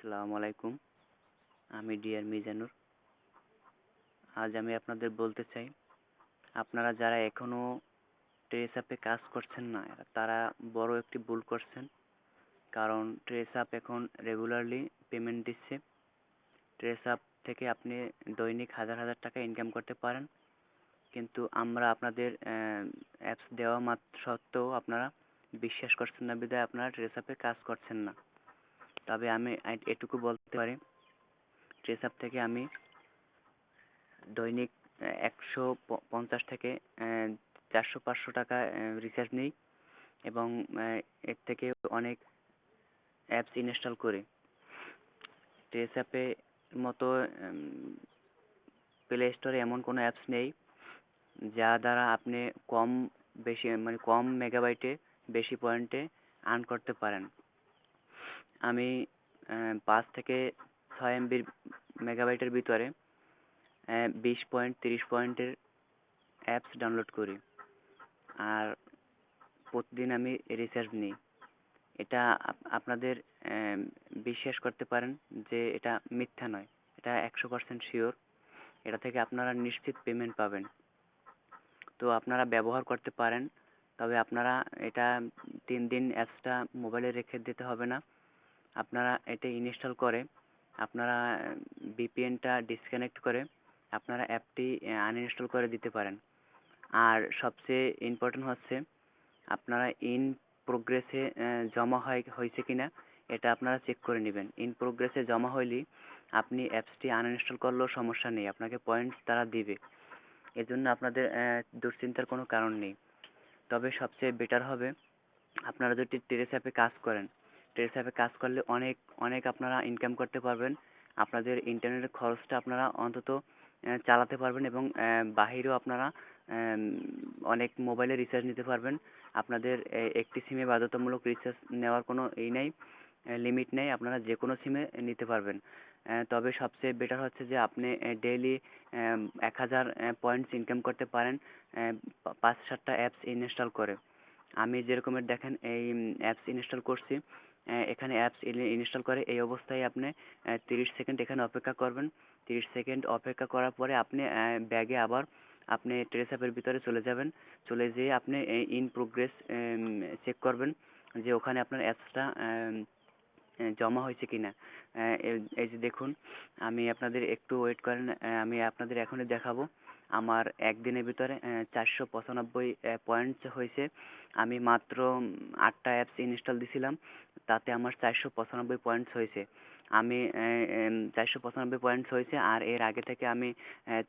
আসসালামু আলাইকুম। আমি ডিয়ার মিজানুর। আজ আমি আপনাদের বলতে চাই, আপনারা যারা এখনও ট্রেস অ্যাপে কাজ করছেন না, তারা বড় একটি ভুল করছেন। কারণ ট্রেস অ্যাপ এখন রেগুলারলি পেমেন্ট দিচ্ছে। ট্রেস অ্যাপ থেকে আপনি দৈনিক হাজার হাজার টাকা ইনকাম করতে পারেন। কিন্তু আমরা আপনাদের অ্যাপস দেওয়া মাত্র সত্ত্বেও আপনারা বিশ্বাস করছেন না বিধায় আপনারা ট্রেস অ্যাপে কাজ করছেন না। তবে আমি এটুকু বলতে পারি ট্রেস থেকে আমি দৈনিক একশো পঞ্চাশ থেকে চারশো পাঁচশো টাকা রিচার্জ নিই এবং এর থেকে অনেক অ্যাপস ইনস্টল করি। ট্রেস মতো প্লে স্টোরে এমন কোনো অ্যাপস নেই যা দ্বারা আপনি কম বেশি মানে কম মেগাবাইটে বেশি পয়েন্টে আর্ন করতে পারেন। আমি পাঁচ থেকে ছয় এমবির মেগাবাইটের ভিতরে বিশ পয়েন্ট তিরিশ পয়েন্টের অ্যাপস ডাউনলোড করি। আর প্রতিদিন আমি রিচার্জ নিই। এটা আপনাদের বিশ্বাস করতে পারেন যে এটা মিথ্যা নয়। এটা একশো পার্সেন্ট শিওর এটা থেকে আপনারা নিশ্চিত পেমেন্ট পাবেন। তো আপনারা ব্যবহার করতে পারেন, তবে আপনারা এটা তিন দিন অ্যাপসটা মোবাইলে রেখে দিতে হবে না। আপনারা এটা ইনস্টল করে, আপনারা ভিপিএনটা ডিসকানেক্ট করে, আপনারা অ্যাপটি আনইনস্টল করে দিতে পারেন। আর সবচেয়ে ইম্পর্টেন্ট হচ্ছে, আপনারা ইন প্রোগ্রেসে জমা হয়, হয়েছে কি না এটা আপনারা চেক করে নেবেন। ইন প্রোগ্রেসে জমা হইলেই আপনি অ্যাপসটি আনইনস্টল করলেও সমস্যা নেই, আপনাকে পয়েন্টস তারা দিবে। এজন্য আপনাদের দুশ্চিন্তার কোনো কারণ নেই। তবে সবচেয়ে বেটার হবে, আপনারা যদি টেরেস অ্যাপে কাজ করেন টেরেস অ্যাপে কাজ করলে অনেক অনেক আপনারা ইনকাম করতে পারবেন। আপনাদের ইন্টারনেটের খরচটা আপনারা অন্তত চালাতে পারবেন এবং বাহিরেও আপনারা অনেক মোবাইলে রিচার্জ নিতে পারবেন। আপনাদের একটি সিমে বাধ্যতামূলক রিচার্জ নেওয়ার কোনো এই নেই লিমিট নেই, আপনারা যে কোনো সিমে নিতে পারবেন। তবে সবচেয়ে বেটার হচ্ছে যে আপনি ডেইলি এক হাজার পয়েন্টস ইনকাম করতে পারেন পাঁচ সাতটা অ্যাপস ইনস্টল করে। আমি যেরকমের দেখেন, এই অ্যাপস ইনস্টল করছি এখানে অ্যাপস ইনস্টল করে। এই অবস্থায় আপনি তিরিশ সেকেন্ড এখানে অপেক্ষা করবেন। তিরিশ সেকেন্ড অপেক্ষা করার পরে আপনি ব্যাগে আবার আপনি ট্রেস অ্যাপের ভিতরে চলে যাবেন। চলে যেয়ে আপনি ইন প্রোগ্রেস চেক করবেন যে ওখানে আপনার অ্যাপসটা জমা হয়েছে কি না এই যে দেখুন, আমি আপনাদের একটু ওয়েট করেন আমি আপনাদের এখনই দেখাবো। আমার একদিনের ভিতরে চারশো পঁচানব্বই পয়েন্টস হয়েছে। আমি মাত্র আটটা অ্যাপস ইনস্টল দিয়েছিলাম তাতে আমার চারশো পঁচানব্বই পয়েন্টস হয়েছে। আমি চারশো পঁচানব্বই পয়েন্টস হয়েছে, আর এর আগে থেকে আমি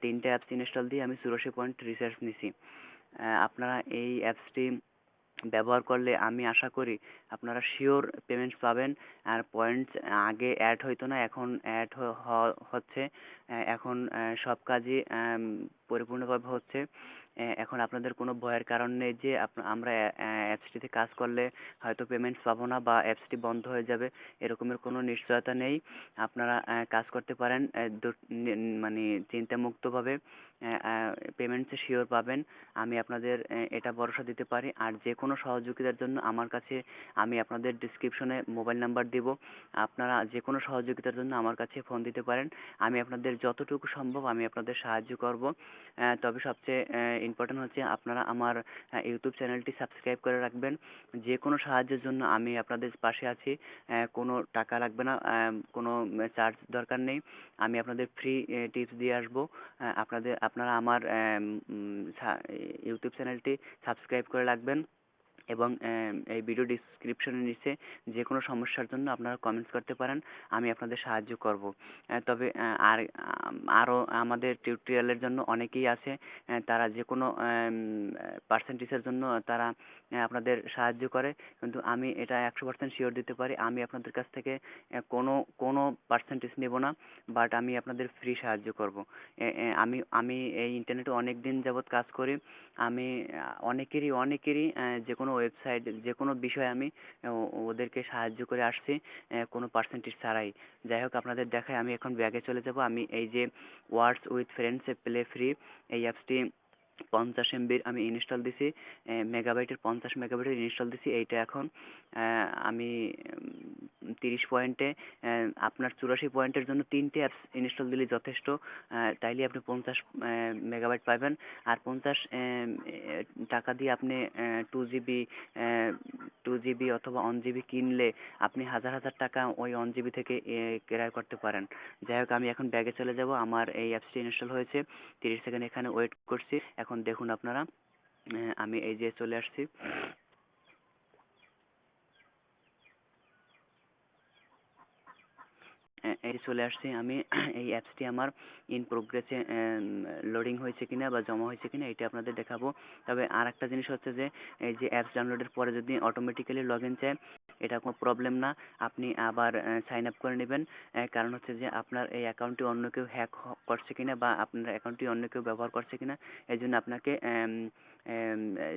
তিনটে অ্যাপস ইনস্টল দিয়ে আমি চুরাশি পয়েন্ট রিচার্জ নিয়েছি আপনারা এই অ্যাপসটি ব্যবহার করলে আমি আশা করি আপনারা শিওর পেমেন্ট পাবেন। আর পয়েন্টস আগে অ্যাড হইতো না, এখন অ্যাড হচ্ছে। এখন সব কাজই পরিপূর্ণভাবে হচ্ছে। এখন আপনাদের কোনো ভয়ের কারণ নেই যে আমরা অ্যাপসটিতে কাজ করলে হয়তো পেমেন্টস পাবো না বা অ্যাপসটি বন্ধ হয়ে যাবে, এরকমের কোনো নিশ্চয়তা নেই। আপনারা কাজ করতে পারেন মানে চিন্তামুক্তভাবে পেমেন্টসে শিওর পাবেন। আমি আপনাদের এটা ভরসা দিতে পারি। আর যে কোনো সহযোগিতার জন্য আমার কাছে আমি আপনাদের ডিসক্রিপশনে মোবাইল নাম্বার দেব। আপনারা যে কোনো সহযোগিতার জন্য আমার কাছে ফোন দিতে পারেন। আমি আপনাদের যতটুকু সম্ভব আমি আপনাদের সাহায্য করব। তবে সবচেয়ে ইম্পর্টেন্ট হচ্ছে আপনারা আমার ইউটিউব চ্যানেলটি সাবস্ক্রাইব করে রাখবেন। যে কোনো সাহায্যের জন্য আমি আপনাদের পাশে আছি। কোনো টাকা লাগবে না কোনো চার্জ দরকার নেই। আমি আপনাদের ফ্রি টিপস দিয়ে আসব। আপনাদের, আপনারা আমার ইউটিউব চ্যানেলটি সাবস্ক্রাইব করে রাখবেন। এবং এই ভিডিও ডিসক্রিপশনের নিচে যে কোনো সমস্যার জন্য আপনারা কমেন্টস করতে পারেন, আমি আপনাদের সাহায্য করব। তবে আর আরও আমাদের টিউটোরিয়ালের জন্য অনেকেই আছে তারা যে কোনো পার্সেন্টেজের জন্য তারা আপনাদের সাহায্য করে, কিন্তু আমি এটা একশো পার্সেন্ট শিওর দিতে পারি, আমি আপনাদের কাছ থেকে কোনো কোনো পার্সেন্টেজ নেব না বাট আমি আপনাদের ফ্রি সাহায্য করব। আমি আমি এই ইন্টারনেটে অনেক দিন যাবৎ কাজ করি আমি অনেকেরই অনেকেরই যে কোনো ওয়েবসাইট যে কোনো বিষয়ে আমি ওদেরকে সাহায্য করে আসছি কোনো পার্সেন্টেজ ছাড়াই। যাই হোক, আপনাদের দেখায় আমি এখন ব্যাগে চলে যাব। আমি এই যে words with friends play free এই অ্যাপসটি পঞ্চাশ এমবির আমি ইনস্টল দিছি মেগাবাইটের পঞ্চাশ মেগাবাইটের ইনস্টল দিছি, এইটা এখন আমি তিরিশ পয়েন্টে আপনার চুরাশি পয়েন্টের জন্য তিনটে অ্যাপস ইনস্টল দিলে যথেষ্ট তাইলে আপনি পঞ্চাশ মেগাবাইট পাবেন আর পঞ্চাশ টাকা দিয়ে আপনি টু জিবি টু জিবি অথবা ওয়ান জিবি কিনলে আপনি হাজার হাজার টাকা ওই ওয়ান জিবি থেকে ক্রয় করতে পারেন। যাই হোক, আমি এখন ব্যাগে চলে যাব। আমার এই অ্যাপসটি ইনস্টল হয়েছে। তিরিশ সেকেন্ড এখানে ওয়েট করছি। এখন দেখুন আপনারা আমি এই যে চলে আসছি। এই চলে আসছি আমি, এই অ্যাপসটি আমার ইন প্রোগ্রেসে লোডিং হয়েছে কিনা বা জমা হয়েছে কিনা এটা আপনাদের দেখাবো। তবে আর একটা জিনিস হচ্ছে যে, এই যে অ্যাপস ডাউনলোডের পরে যদি অটোমেটিক্যালি লগ ইন চায় এটা কোনো প্রবলেম না। আপনি আবার সাইন আপ করে নেবেন। কারণ হচ্ছে যে আপনার এই অ্যাকাউন্টটি অন্য কেউ হ্যাক করছে কিনা বা আপনার অ্যাকাউন্টটি অন্য কেউ ব্যবহার করছে কিনা এই জন্য আপনাকে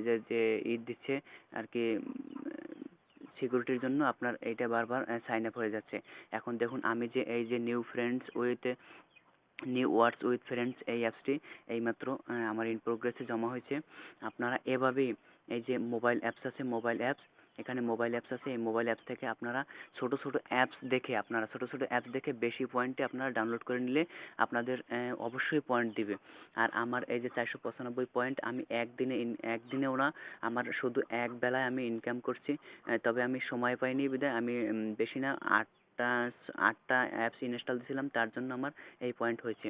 যে যে ই দিচ্ছে আর কি সিকিউরিটির জন্য আপনার এইটা বারবার সাইন আপ হয়ে যাচ্ছে। এখন দেখুন, আমি যে এই যে new friends with new words with friends এই অ্যাপসটি এইমাত্র আমার ইন প্রোগ্রেসে জমা হয়েছে। আপনারা এভাবেই এই যে মোবাইল অ্যাপস আছে মোবাইল অ্যাপস এখানে মোবাইল অ্যাপস আছে, এই মোবাইল অ্যাপস থেকে আপনারা ছোট ছোট অ্যাপস দেখে, আপনারা ছোট ছোট অ্যাপস দেখে বেশি পয়েন্টে আপনারা ডাউনলোড করে নিলে আপনাদের অবশ্যই পয়েন্ট দিবে। আর আমার এই যে চারশো পঁচানব্বই পয়েন্ট আমি একদিনে একদিনেও না, আমার শুধু এক বেলায় আমি ইনকাম করছি। তবে আমি সময় পাইনি বিধায় আমি বেশি না, আট আটটা আটটা অ্যাপস ইনস্টল দিয়েছিলাম, তার জন্য আমার এই পয়েন্ট হয়েছে।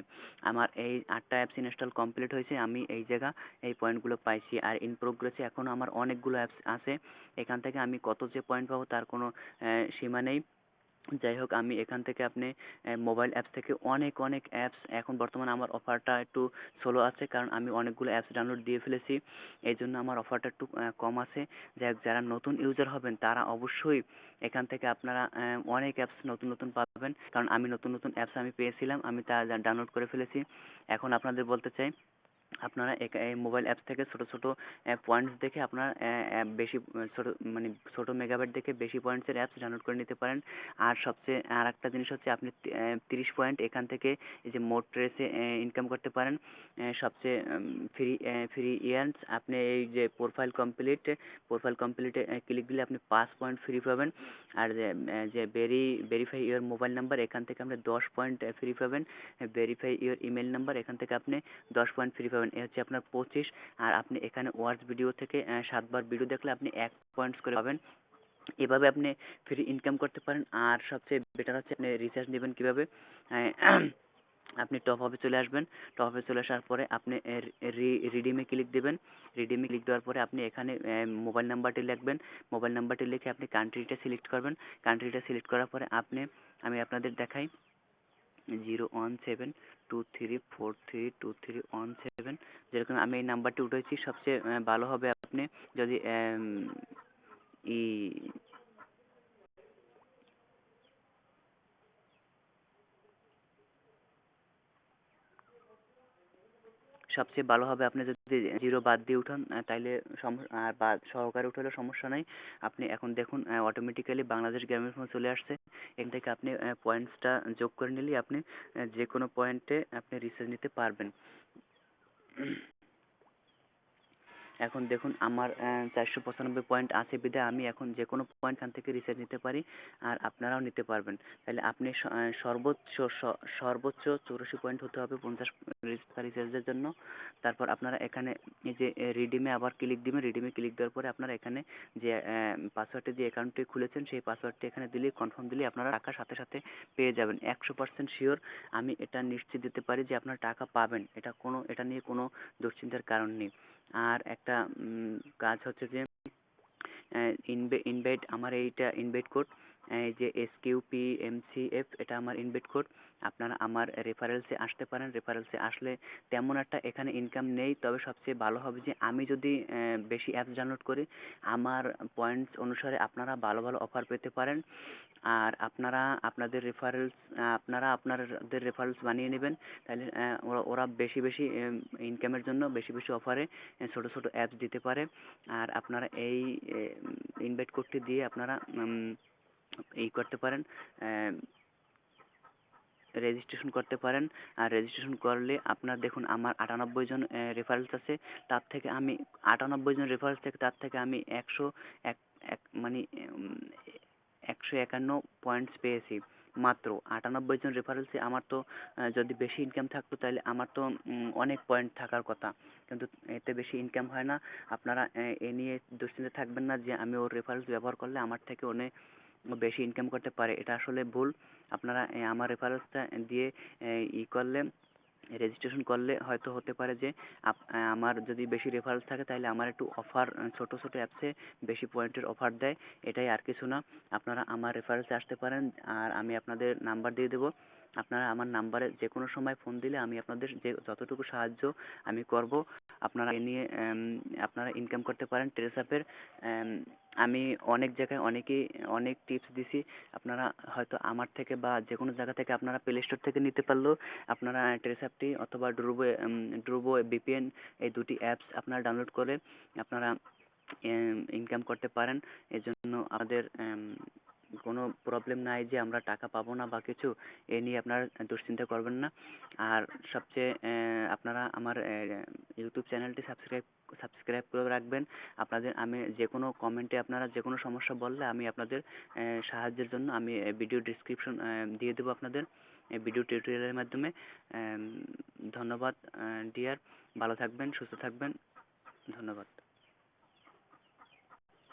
আমার এই আটটা অ্যাপস ইনস্টল কমপ্লিট হয়েছে, আমি এই জায়গা এই পয়েন্টগুলো পাইছি। আর ইন প্রোগ্রেসে এখনও আমার অনেকগুলো অ্যাপস আছে। এখান থেকে আমি কত যে পয়েন্ট পাবো তার কোনো সীমা নেই। যাই হোক, আমি এখান থেকে আপনি মোবাইল অ্যাপস থেকে অনেক অনেক অ্যাপস এখন বর্তমানে আমার অফারটা একটু স্লো আছে, কারণ আমি অনেকগুলো অ্যাপস ডাউনলোড দিয়ে ফেলেছি। এই জন্য আমার অফারটা একটু কম আছে। যাই হোক, যারা নতুন ইউজার হবেন, তারা অবশ্যই এখান থেকে আপনারা অনেক অ্যাপস নতুন নতুন পাবেন। কারণ আমি নতুন নতুন অ্যাপস আমি পেয়েছিলাম, আমি তা ডাউনলোড করে ফেলেছি। এখন আপনাদের বলতে চাই আপনারা এই মোবাইল অ্যাপস থেকে ছোটো ছোটো পয়েন্টস দেখে আপনারা বেশি, ছোটো মানে ছোটো মেগাবাইট দেখে বেশি পয়েন্টসের অ্যাপস ডাউনলোড করে নিতে পারেন। আর সবচেয়ে আর একটা জিনিস হচ্ছে আপনি তিরিশ পয়েন্ট এখান থেকে এই যে মোট ট্রেসে ইনকাম করতে পারেন। সবচেয়ে ফ্রি ফ্রি ইয়ার্নস আপনি এই যে প্রোফাইল কমপ্লিট প্রোফাইল কমপ্লিটে ক্লিক দিলে আপনি পাঁচ পয়েন্ট ফ্রি পাবেন। আর যে very verify your mobile number এখান থেকে আপনি দশ পয়েন্ট ফ্রি পাবেন। ভেরিফাই ইউর ইমেল নাম্বার এখান থেকে আপনি দশ পয়েন্ট ফ্রি পাবেন। এ হচ্ছে আপনার পঁচিশ, আর আপনি এখানে ওয়াচ ভিডিও থেকে সাতবার ভিডিও দেখলে আপনি এক পয়েন্টস করে পাবেন। এভাবে আপনি ফ্রি ইনকাম করতে পারেন। আর সবচেয়ে বেটার হচ্ছে আপনি রিচার্জ নেবেন কীভাবে? আপনি টপ আপে চলে আসবেন। টপ আপে চলে আসার পরে আপনি রিডিমে ক্লিক দেবেন। রিডিমে ক্লিক দেওয়ার পরে আপনি এখানে মোবাইল নাম্বারটি লিখবেন। মোবাইল নাম্বারটি লিখে আপনি কান্ট্রিটা সিলেক্ট করবেন। কান্ট্রিটা সিলেক্ট করার পরে আপনি, আমি আপনাদের দেখাই zero one seven two three four three two three one seven যেরকম আমি এই নাম্বারটি উঠেছি, সবচেয়ে ভালো হবে আপনি যদি ই সবচেয়ে ভালো হবে, আপনি যদি জিরো বাদ দিয়ে উঠান তাইলে আর বাদ সহকারে উঠলে সমস্যা নাই। আপনি এখন দেখুন অটোমেটিক্যালি বাংলাদেশ গ্রামীণ ফোন চলে আসছে। এখান থেকে আপনি পয়েন্টসটা যোগ করে নিলেই আপনি যে কোনো পয়েন্টে আপনি রিচার্জ নিতে পারবেন। এখন দেখুন আমার চারশো পঁচানব্বই পয়েন্ট আছে বিধায় আমি এখন যে কোনো পয়েন্ট এখান থেকে রিচার্জ নিতে পারি আর আপনারাও নিতে পারবেন। তাহলে আপনি সর্বোচ্চ সর্বোচ্চ চৌরাশি পয়েন্ট হতে হবে পঞ্চাশ রিচার্জের জন্য। তারপর আপনারা এখানে এই যে রিডিমে আবার ক্লিক দিবেন। রিডিমে ক্লিক দেওয়ার পরে আপনারা এখানে যে পাসওয়ার্ডটি যে অ্যাকাউন্টটি খুলেছেন, সেই পাসওয়ার্ডটি এখানে দিলে কনফার্ম দিলে আপনারা টাকা সাথে সাথে পেয়ে যাবেন। একশো পার্সেন্ট শিওর আমি এটা নিশ্চিত দিতে পারি যে আপনারা টাকা পাবেন। এটা কোনো, এটা নিয়ে কোনো দুশ্চিন্তার কারণ নেই। আর একটা কাজ হচ্ছে যে ইনভে ইনভাইট আমার এইটা ইনভাইট কোড এই যে S Q P M C F এটা আমার ইনভাইট কোড আপনারা আমার রেফারেলসে আসতে পারেন রেফারেলসে আসলে তেমন একটা এখানে ইনকাম নেই। তবে সবচেয়ে ভালো হবে যে আমি যদি বেশি অ্যাপস ডাউনলোড করি, আমার পয়েন্টস অনুসারে আপনারা ভালো ভালো অফার পেতে পারেন। আর আপনারা আপনাদের রেফারেলস আপনারা আপনাদের রেফারেলস বানিয়ে নেবেন। তাহলে ওরা ওরা বেশি বেশি ইনকামের জন্য বেশি বেশি অফারে ছোটো ছোটো অ্যাপস দিতে পারে। আর আপনারা এই ইনভাইট কোডটি দিয়ে আপনারা ই করতে পারেন রেজিস্ট্রেশন করতে পারেন। আর রেজিস্ট্রেশন করলে আপনার দেখুন, আমার আটানব্বই জন রেফারেলস আছে। তার থেকে আমি, আটানব্বই জন রেফারেলস থেকে তার থেকে আমি একশো এক এক মানে একশো একান্ন পয়েন্টস পেয়েছি মাত্র। আটানব্বই জন রেফারেলসে আমার তো যদি বেশি ইনকাম থাকতো তাহলে আমার তো অনেক পয়েন্ট থাকার কথা। কিন্তু এতে বেশি ইনকাম হয় না। আপনারা এ নিয়ে দুশ্চিন্তা থাকবেন না যে আমি ওর রেফারেলস ব্যবহার করলে আমার থেকে অনেক বেশি ইনকাম করতে পারে, এটা আসলে ভুল। আপনারা আমার রেফারেন্সটা দিয়ে ই করলে রেজিস্ট্রেশন করলে হয়তো হতে পারে যে, আপ- আমার যদি বেশি রেফারেন্স থাকে, তাহলে আমার একটু অফার ছোট ছোট অ্যাপসে বেশি পয়েন্টের অফার দেয়। এটাই আর কিছু না। আপনারা আমার রেফারেন্সে আসতে পারেন, আর আমি আপনাদের নাম্বার দিয়ে দেবো। আপনারা আমার নাম্বারে যে কোনো সময় ফোন দিলে আমি আপনাদের যে যতটুকু সাহায্য আমি করব। আপনারা এ নিয়ে আপনারা ইনকাম করতে পারেন। ট্রেসাপের আমি অনেক জায়গায় অনেকেই, অনেক টিপস দিছি। আপনারা হয়তো আমার থেকে বা যে কোনো জায়গা থেকে আপনারা প্লে স্টোর থেকে নিতে পারলেও আপনারা ট্রেসাপটি অথবা ড্রুবো ড্রুবো বিপিএন এই দুটি অ্যাপস আপনারা ডাউনলোড করে আপনারা ইনকাম করতে পারেন। এজন্য আমাদের কোনো প্রবলেম নাই যে আমরা টাকা পাবো না বা কিছু, এ নিয়ে আপনারা দুশ্চিন্তা করবেন না। আর সবচেয়ে আপনারা আমার ইউটিউব চ্যানেলটি সাবস্ক্রাইব সাবস্ক্রাইব করে রাখবেন। আপনাদের, আমি যে কোনো কমেন্টে আপনারা যে কোনো সমস্যা বললে আমি আপনাদের সাহায্যের জন্য আমি ভিডিও ডিসক্রিপশন দিয়ে দেবো আপনাদের ভিডিও টিউটোরিয়ালের মাধ্যমে। ধন্যবাদ ডিয়ার ভালো থাকবেন, সুস্থ থাকবেন। ধন্যবাদ।